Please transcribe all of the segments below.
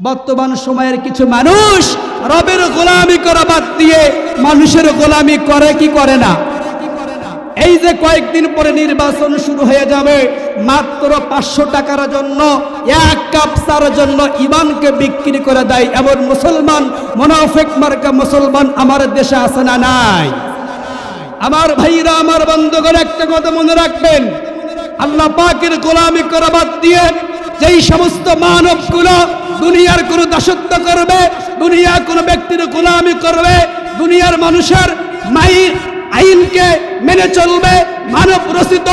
বর্তমান সময়ের কিছু মানুষ রবের গোলামি করা বাদ দিয়ে মানুষের গোলামি করে কি করে না? এই যে কয়েকদিন পরে নির্বাচন শুরু হয়ে যাবে, মাত্র পাঁচশো টাকার জন্য, এক কাপ চার জন্য ইমানকে বিক্রি করে দেয় এমন মুসলমান, মোনাফেক মার্কা মুসলমান আমার দেশে আছে না নাই? আমার ভাইরা, আমার বন্ধুগণ, একটা কথা মনে রাখবেন। আল্লাহ পাকের গোলামি করা বাদ দিয়ে যেই সমস্ত মানবগুলো দুনিয়ার কোন দাসত্ব করবে, দুনিয়ার কোন ব্যক্তির গোলামি করবে, দুনিয়ার মানুষের মাই আইনকে মেনে চলবে, মানব রচিত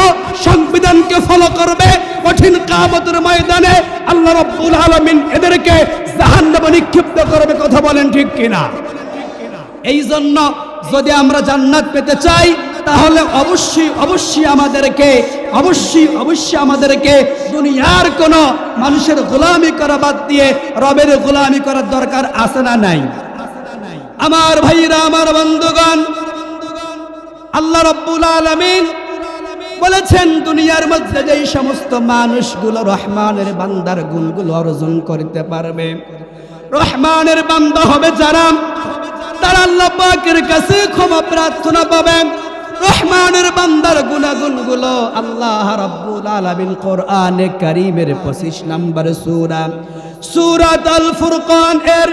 সংবিধানকে ফলো করবে, কঠিন কামতের ময়দানে আল্লাহ রব্বুল আলমিন এদেরকে জাহান্নামে নিক্ষিপ্ত করবে, কথা বলেন ঠিক কিনা? এই জন্য যদি আমরা জান্নাত পেতে চাই তাহলে অবশ্যই অবশ্যই আমাদেরকে, অবশ্যই অবশ্যই আমাদেরকে দুনিয়ার কোন মানুষের গোলামি করা বাদ দিয়ে রবের গোলামি করার দরকার আছে না নাই? আমার ভাইরা, আমার বন্ধুগণ, আল্লাহ রব্বুল আলামিন বলেছেন, দুনিয়ার মধ্যে যেই সমস্ত মানুষগুলো রহমানের বান্দার গুণগুলো অর্জন করতে পারবে, রহমানের বান্দা হবে যারা, তারা আল্লাহ পাকের কাছে ক্ষমা প্রার্থনা পাবেন। রহমানের বান্দার গুণাগুণগুলো আল্লাহ রাব্বুল আলামিন কোরআনে কারীমের 25 নম্বর সূরা। সূরাত আল ফুরকান এর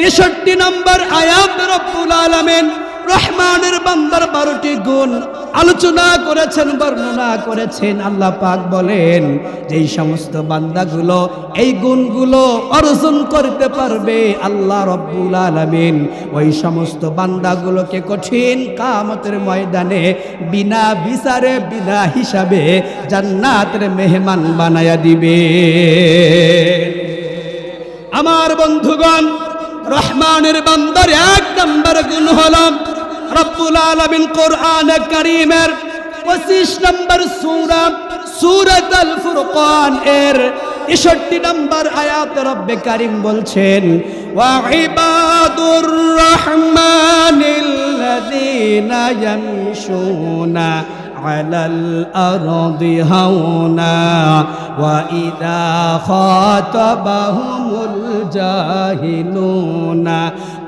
63 নম্বর আয়াত রব্বুল আলামিন রহমানের বান্দার বারোটি গুণ আলোচনা করেছেন, বর্ণনা করেছেন, আল্লাহ পাক বলেন, যেই সমস্ত বান্দাগুলো এই গুণগুলো অর্জন করতে পারবে, আল্লাহ রব্বুল আলামিন ওই সমস্ত বান্দাগুলোকে কঠিন কামতের ময়দানে বিনা বিচারে, বিনা হিসাবে জান্নাতের মেহমান বানায়া দিবে। আমার বন্ধুগণ, রহমানের বান্দার এক নম্বর গুণ হলাম রব্বুল আলমিন কোরআন করিমের পঁচিশ নম্বর সুরা সুরত আল ফুরকান এর ষষ্ঠী নম্বর আয়াত রব্বে কারিম বলছেন ওয়াহিবাদুর রহমানিল্লাযীনা ইয়ামশুনা আলাল আরদি হাওনা ওয়া ইযা খাতাবাহুমুল জাহিলুনা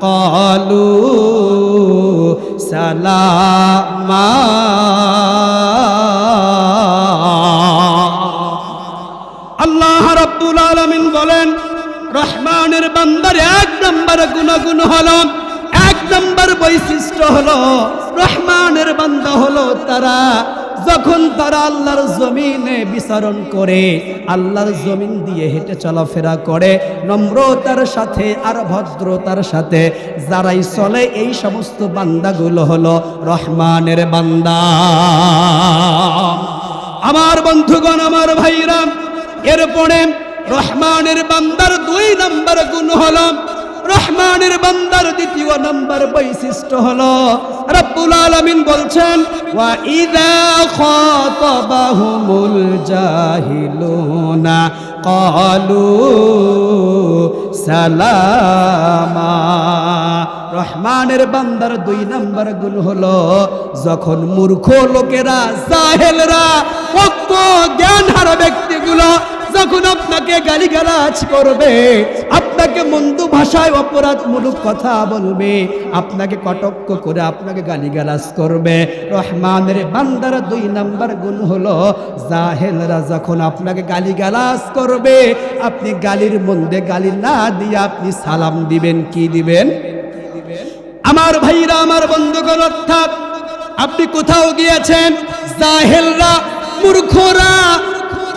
قالوا سلاما আল্লাহ রাব্বুল আলামিন বলেন রহমানের বান্দার এক নম্বর গুণগুণ হলো এক নম্বর বৈশিষ্ট্য হলো রহমানের বান্দা হলো তারা যখন তারা আল্লাহর জমিনে বিচরণ করে, আল্লাহর জমিন দিয়ে হেঁটে চলাফেরা করে, নম্রতার সাথে আর ভদ্রতার সাথে, যারাই চলে এই সমস্ত বান্দাগুলো হলো রহমানের বান্দা। আমার বন্ধুগণ, আমার ভাইরা, এরপরে রহমানের বান্দার দুই নম্বর গুণ হলো রহমানের বান্দার দ্বিতীয় নম্বর বৈশিষ্ট্য হলো, রব্বুল আলামিন বলছেন, ওয়া ইদা খাতাবাহুমুল জাহিলুনা ক্বালু সালামা। রহমানের বান্দার দুই নম্বর গুণ হলো, যখন মূর্খ লোকেরা, জাহেলরা জ্ঞান হারা ব্যক্তিগুলো যখন আপনাকে গালিগালাজ করবে, আপনাকে মন্দ ভাষায় অপরাধমূলক কথা বলবে, আপনাকে কটক্ষ করে আপনাকে গালিগালাজ করবে, রহমানের বান্দার দুই নাম্বার গুণ হলো, জাহেলরা যখন আপনাকে গালিগালাজ করবে, আপনি গালির মধ্যে গালি না দিয়ে আপনি সালাম দিবেন, কি দিবেন? আমার ভাইরা, আমার বন্ধুগণ, অর্থাৎ আপনি কোথাও গিয়েছেন, জাহেলরা, মূর্খরা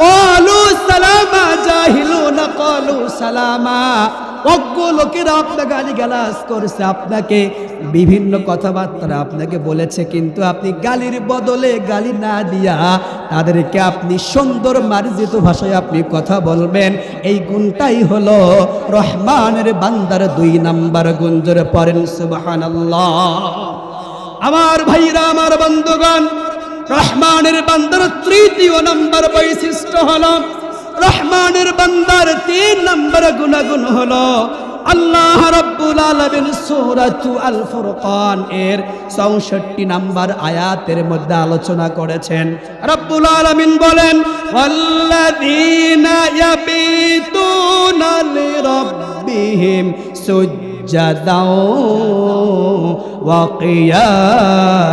কলু সালামা জাহিলু না কলু সালামা অজ্ঞ লোকেরা আপনাকে গালি গালাজ করছে, আপনাকে বিভিন্ন কথাবার্তা আপনাকে বলেছে, কিন্তু আপনি গালির বদলে গালি না দিয়া তাদেরকে আপনি সুন্দর মার্জিত ভাষায় আপনি কথা বলবেন। এই গুণটাই হলো রহমানের বান্দার দুই নাম্বার গুঞ্জরে পড়েন, সুবহানাল্লাহ। আমার ভাইরা, আমার বন্ধুগণ রহমানের বান্দার তৃতীয় নম্বর বৈশিষ্ট্য হলো, রহমানের বান্দার তিন নম্বর গুণাগুণ হলো, আল্লাহ রাব্বুল আলামিন সূরাতু আল ফুরকান এর 64 নাম্বার আয়াতের মধ্যে আলোচনা করেছেন। রাব্বুল আলামিন বলেন, ওয়াল্লাযীনা ইয়াবিতুনা লিরাব্বিহিম সুজ্জাদাও ওয়া কিয়াম।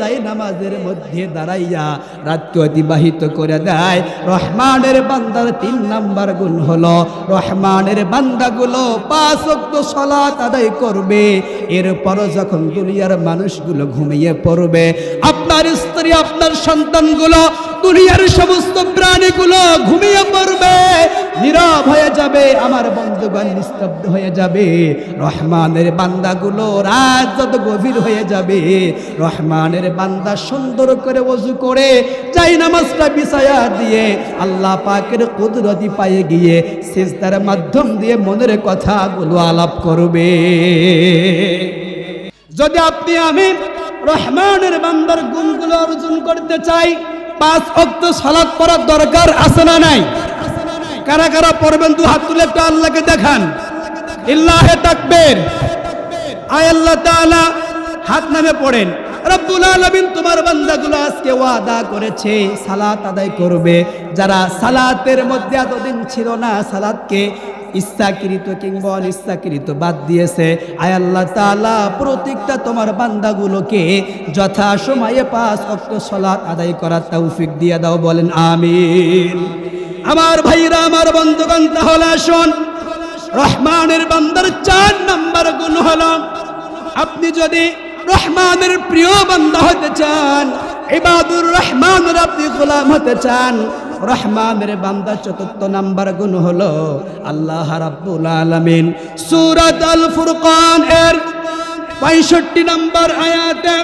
যায় নামাজের মধ্যে দাঁড়াইয়া রাত্র অতিবাহিত করে দেয়। রহমানের বান্দার তিন নাম্বার গুণ হলো, রহমানের বান্দাগুলো পাঁচ সলাত আদায় করবে। এরপর যখন দুনিয়ার মানুষগুলো ঘুমিয়ে পড়বে, আপনার স্ত্রী, আপনার সন্তানগুলো দুনিয়ার সমস্ত প্রাণীগুলো ঘুমিয়ে পড়বে, নীরব হয়ে যাবে, আমার বন্ধুগণ নিস্তব্ধ হয়ে যাবে, রহমানের বান্দাগুলো রাত যত গভীর হয়ে যাবে, রহমানের বান্দা সুন্দর করে ওযু করে চাই নামাজটা বিছায়া দিয়ে আল্লাহ পাকের কুদরতি পায়ে গিয়ে সিজদার মাধ্যম দিয়ে মনের কথাগুলো আলাপ করবে। যদি আপনি আমি রহমানের বান্দার গুণগুলো অর্জন করতে চাই পাঁচ অক্ত সালাদ পড়ার দরকার আছে না নাই? কারা কারা পড়বেন, দু হাত তুলে একটু আল্লাহকে দেখান। ইল্লাহে তাকবীর। আয় আল্লাহ তাআলা, হাত নামে পড়েন। রব্বুল আলামিন তোমার বান্দাগুলো আজকে ওয়াদা করেছে, সালাত আদায় করবে। যারা সালাতের মধ্যে এতদিন ছিল না, সালাতকে ইচ্ছাকৃত কিংবা অনিচ্ছাকৃত বাদ দিয়েছে। আয় আল্লাহ তাআলা, প্রত্যেকটা তোমার বান্দাগুলোকে যথা সময়ে পাঁচ অক্ট সলাত আদায় করার তৌফিক দিয়ে দাও, বলেন আমিন। আমার ভাইরা, আমার বন্ধুগণ, তাহলে আসুন। রহমানের বান্দার চার নাম্বার গুণ হলো, আপনি যদি রহমানের প্রিয় বান্দা হতে চান, ইবাদুর রহমানের আপনি গোলাম হতে চান রহমানের বান্দা চতুর্থ নাম্বার গুণ হলো আল্লাহ রাব্বুল আলামিন সূরাত আল ফুরকান এর পঁয়ষট্টি নম্বর আয়াতে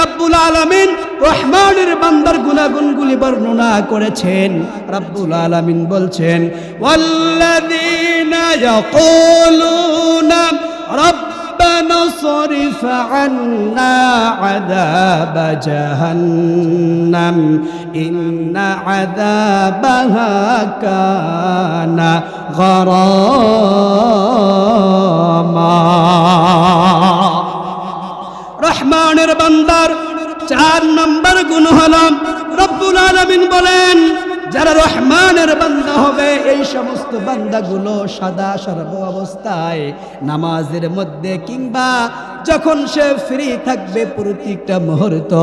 রব্বুল আলামিন রহমানের বান্দার গুণাগুণগুলি বর্ণনা করেছেন রব্বুল আলামিন বলছেন ওয়াল্লাযীনা ইয়াকুলুনা ربنا صرف عنا عذاب جهنم إن عذابها كان غراما রহমানের বান্দার চার নাম্বার গুণ হল রব্বুল আলামিন বলেন যারা রহমানের বান্দা হবে, এই সমস্ত বান্দাগুলো সদা সর্ব অবস্থায় নামাজের মধ্যে কিংবা যখন সে ফ্রি থাকবে প্রত্যেকটা মুহূর্ত,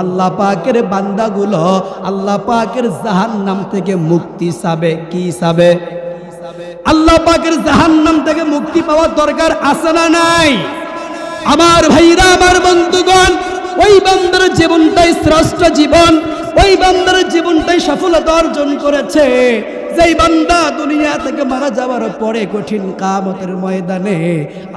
আল্লাহ পাকের বান্দাগুলো আল্লাহ পাকের জাহান্নাম থেকে মুক্তি সাবে কি সাবে আল্লাহ পাকের জাহান্নাম থেকে মুক্তি পাওয়ার দরকার আছে না নাই? আমার ভাইরা, আমার বন্ধুগণ, ওই বান্দার জীবনটাই শ্রেষ্ঠ জীবন। ওই বান্দার জীবনটাই সফলতা অর্জন করেছে। যেই বান্দা দুনিয়া থেকে মারা যাওয়ার পরে কঠিন কামতের ময়দানে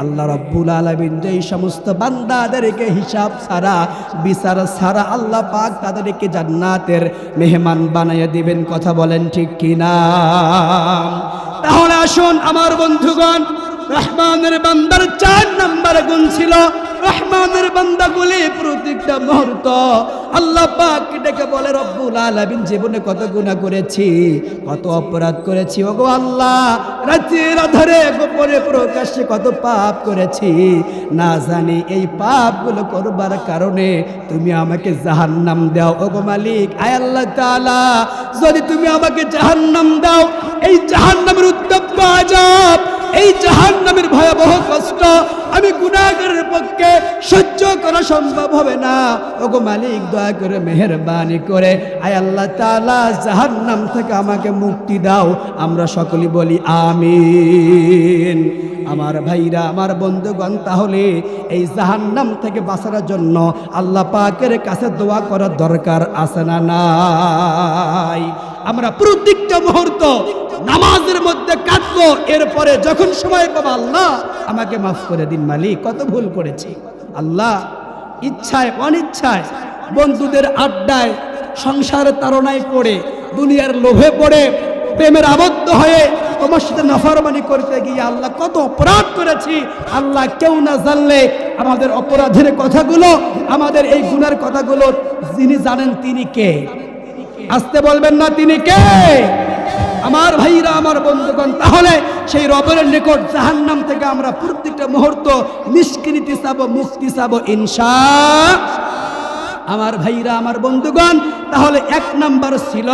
আল্লাহ রব্বুল আলমিন যেই সমস্ত বান্দাদেরকে হিসাব ছাড়া, বিচার ছাড়া আল্লাহ পাক তাদেরকে জান্নাতের মেহমান বানাইয়া দিবেন, কথা বলেন ঠিক কিনা? তাহলে আসুন আমার বন্ধুগণ, রহমানের বান্দার চার নাম্বার গুণ ছিল রহমানের বান্দাগুলি প্রত্যেকটা মুহূর্ত আল্লাহ পাক ডেকে বলে, রব্বুল আলামিন জীবনে কত গুনাহ করেছি, কত অপরাধ করেছি, ওগো আল্লাহ, রাতের আধারে গোপনে প্রকাশ্যে কত পাপ করেছি, না জানি এই পাপগুলো করবার কারণে তুমি আমাকে জাহান্নাম দাও, ওগো মালিক। আয় আল্লাহ তাআলা, যদি তুমি আমাকে জাহান্নাম দাও, এই জাহান্নামের উত্তপ্ত আজাব এই জাহান নামের ভয়াবহ কষ্ট আমি গুণাগারের পক্ষে সহ্য করা সম্ভব হবে না। ওগো মালিক, দয়া করে মেহরবানি করে, আয় আল্লাহ তাআলা, জাহান্নাম থেকে আমাকে মুক্তি দাও। আমরা সকলে বলি আমিন। আমার ভাইরা, আমার বন্ধুগণ, তাহলে এই জাহান্নাম থেকে বাঁচার জন্য আল্লাহ পাকের কাছে দোয়া করার দরকার আছে না নাই? আমরা প্রত্যেকটা মুহূর্ত নামাজের মধ্যে কাটবো এরপরে যখন সময় পাবো, আল্লাহ আমাকে মাফ করে দিন, মালিক, কত ভুল করেছি। আল্লাহ ইচ্ছায়, অনিচ্ছায় বন্ধুদের আড্ডায়, সংসার তারণায় পড়ে, দুনিয়ার লোভে পড়ে, প্রেমের আবদ্ধ হয়ে তোমার সাথে নাফারমানি করতে গিয়ে আল্লাহ কত অপরাধ করেছি। আল্লাহ কেউ না জানলে আমাদের অপরাধের কথাগুলো, আমাদের এই গুণের কথাগুলো যিনি জানেন তিনি কে? আসতে বলবেন না তিনি কে? আমার ভাইরা, আমার বন্ধুগণ, তাহলে সেই রবের নিকট জাহান্নাম থেকে আমরা প্রত্যেকটা মুহূর্ত নিষ্কৃতি চাবো, মুক্তি চাবো ইনসা আমার ভাইরা, আমার বন্ধুগণ, তাহলে এক নাম্বার ছিল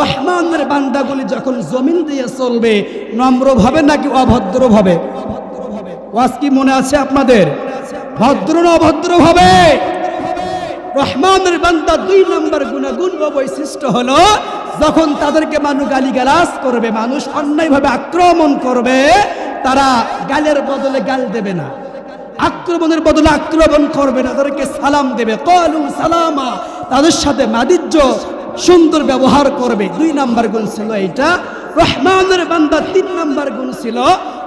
রহমানের বান্দাগুলি যখন জমিন দিয়ে চলবে, নম্রভাবে নাকি অভদ্রভাবে? ওয়াজ কি মনে আছে আপনাদের? ভদ্র না অভদ্রভাবে? রহমানের বান্দা দুই নম্বর গুণাগুণ বৈশিষ্ট্য হলো যখন তাদেরকে মানুষ গালিগালাজ করবে, মানুষ অন্যায়ভাবে আক্রমণ করবে, তারা গালের বদলে গাল দেবে না। আক্রমণের বদলে আক্রমণ করবে না, তাদেরকে সালাম দেবে। কলু সালামা, তাদের সাথে মাদিজ্য সুন্দর ব্যবহার করবে। দুই নাম্বার গুণ ছিল এইটা। রহমানের বান্দা তিন নাম্বার গুণ ছিল।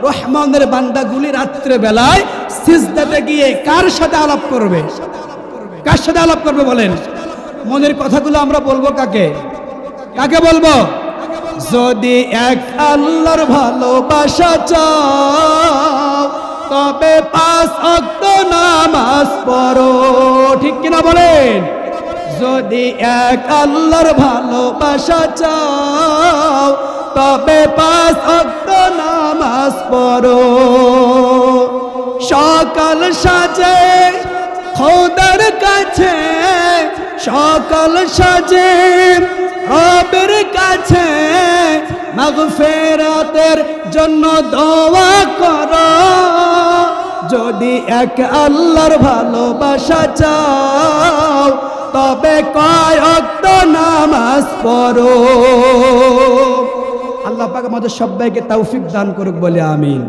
রহমানের বান্দাগুলি রাত্রে বেলায় সিজদাতে গিয়ে কার সাথে আলাপ করবে? কার সাথে আলাপ করবে বলেন? মনের কথাগুলো আমরা বলব কাকে? কাকে বলব? যদি এক আল্লাহর ভালোবাসা চাও, তবে পাঁচ অক্ত নামাজ পড়ো। ঠিক কিনা বলেন? যদি এক আল্লাহর ভালোবাসা চাও, তবে পাঁচ অক্ত নামাজ পড়ো। সকাল সাজে খোদার কাছে, সকাল সাজে মাগফেরাতের জন্য দোয়া কর। যদি এক আল্লাহর ভালোবাসা চাও, তবে কয় অক্ত নামাজ পড়ো। আল্লাহ পাক আমাদের সবাইকে তৌফিক দান করুক বলে আমিন।